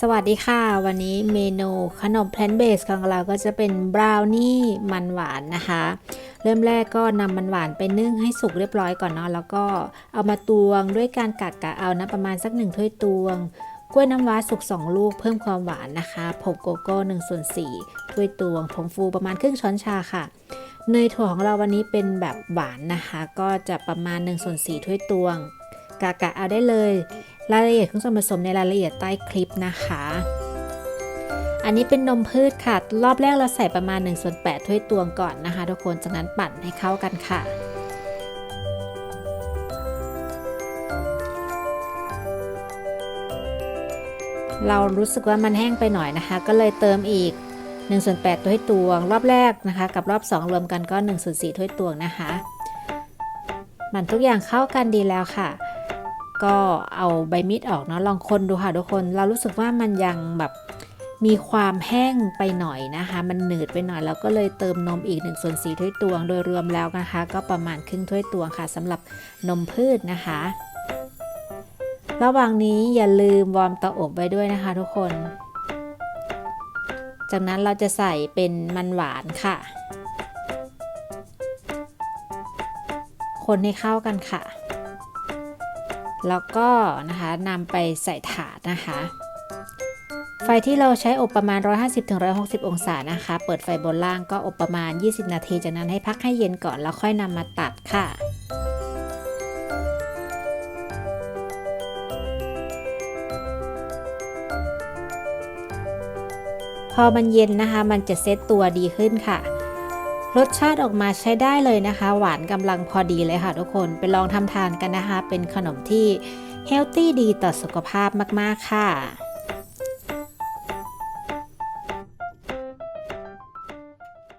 สวัสดีค่ะ วันนี้เมนูขนมแพลนเบสของเราก็จะเป็นบราวนี่มันหวานนะคะ เริ่มแรกก็นำมันหวานไปนึ่งให้สุกเรียบร้อยก่อนเนาะแล้วก็เอามาตวงด้วยการกัดกะเอานะประมาณสักหนึ่งถ้วยตวง กล้วยน้ำว้าสุก 2 ลูกเพิ่มความหวานนะคะผงโกโก้1ส่วน4ถ้วยตวงผงฟูประมาณครึ่งช้อนชาค่ะเนยถั่วของเราวันนี้เป็นแบบหวานนะคะ ก็จะประมาณ1ส่วน4ถ้วยตวงกะกะเอาได้เลย รายละเอียดของส่วนผสมในรายละเอียดใต้คลิปนะคะ อันนี้เป็นนมพืชค่ะ รอบแรกเราใส่ประมาณ1ส่วน8ถ้วยตวงก่อนนะคะ ทุกคนจากนั้นปั่นให้เข้ากันค่ะเรารู้สึกว่ามันแห้งไปหน่อยนะคะ ก็เลยเติมอีก1ส่วน8ถ้วยตวง รอบแรกนะคะ กับรอบ 2 รวมกันก็1ส่วน4ถ้วยตวงนะคะ มันทุกอย่างเข้ากันดีแล้วค่ะ ก็เอาใบมีดออกเนาะลองคนดูค่ะทุกคนเรารู้สึกว่ามันยังแบบมีความแห้งไปหน่อยนะคะ มันหนืดไปหน่อยแล้วก็เลยเติมนมอีก1ส่วน4ถ้วยตวง โดยรวมแล้วนะคะ ก็ประมาณครึ่งถ้วยตวงค่ะสำหรับนมพืชนะคะ ระหว่างนี้อย่าลืมวอร์มเตาอบไว้ด้วยนะคะ ทุกคน จากนั้นเราจะใส่เป็นมันหวานค่ะ คนให้เข้ากันค่ะ แล้วก็นะคะนำไปใส่ถาดนะคะ ไฟที่เราใช้อบประมาณ 150-160 องศานะคะ เปิดไฟบนล่างก็อบประมาณ 20 นาที จากนั้นให้พักให้เย็นก่อนแล้วค่อยนำมาตัดค่ะพอมันเย็นนะคะ มันจะเซตตัวดีขึ้นค่ะ รสชาติออกมาใช้ได้เลยนะคะ หวานกำลังพอดีเลยค่ะทุกคนไปลองทำทานกันนะคะ เป็นขนมที่เฮลตี้ดีต่อสุขภาพมาก ๆ ค่ะ